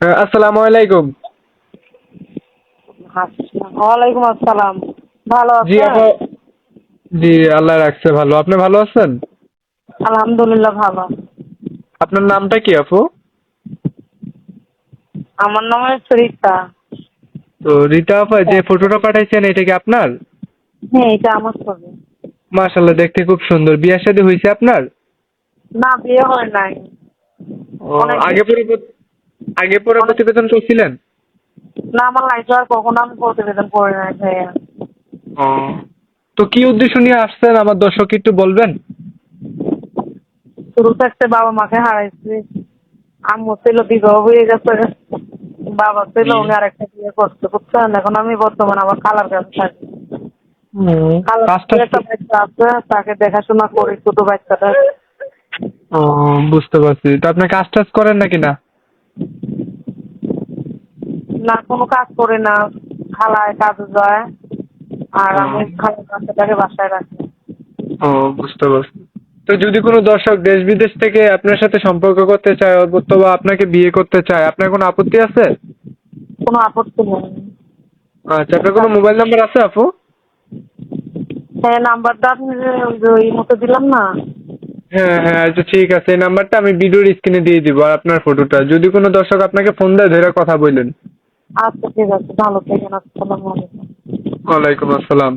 আহ, আসসালামু আলাইকুম। ওয়ালাইকুম আসসালাম। ভালো জি আপু আছেন জি আল্লাহ রাখছে ভালো। আপনি ভালো আছেন? আলহামদুলিল্লাহ ভালো। আপনার নামটা কি আপু? আমার নাম হচ্ছে রীতা। তো রীতা আপা যে ফটোটা পাঠাইছেন এটা কি আপনার? হ্যাঁ এটা আমার ছবি। মাশাল্লাহ দেখতে খুব সুন্দর। বিয়ে শাদী হয়েছে আপনার? না বিয়ে হয় নাই। আগে পরে প্রত- আগে পরে প্রতিবেদন করছিলেন? না আমার লাইফে আর কখনো আমি প্রতিবেদন করে নাই ভাইয়া। ও। তো কি উদ্দেশ্য নিয়ে আসছেন? আমার দর্শক একটু বলবেন। শুরু থাকতে বাবা মাকে হারাইছি। আম্মু ছিল বিবাহ হয়ে গেছে। বাবা ছিল উনি আরেকটা বিয়ে করতে বুঝছেন? এখন আমি বর্তমানে আমার খালার কাছে থাকি। একটা বাচ্চা আছে তাকে দেখাশোনা করি ছোট বাচ্চাটা। ও বুঝতে পারছি। তো আপনি কাজ টাজ করেন নাকি না? না কোনো কাজ করে না। খালায় কাজে যায় আর আমি খালার বাচ্চাটাকে বাসায় রাখি। ও বুঝতে পারছি। তো যদি কোনো দর্শক দেশ বিদেশ থেকে আপনার সাথে সম্পর্ক করতে চায় অথবা আপনাকে বিয়ে করতে চায় আপনার কোনো আপত্তি আছে? কোনো আপত্তি নেই। আচ্ছা আপনার কোনো মোবাইল নাম্বার আছে আপু? হ্যাঁ নাম্বারটা আপনি যে ওই মতো দিলাম না। হ্যাঁ হ্যাঁ আচ্ছা ঠিক আছে। এই নাম্বারটা আমি ভিডিওর স্ক্রিনে দিয়ে দিব আর আপনার ফটোটা। যদি কোনো দর্শক আপনাকে ফোন দেয় ধরে কথা বললেন আচ্ছা ঠিক আছে ভালো থাকেন আসসালামু আলাইকুম। ওয়ালাইকুম আসসালাম।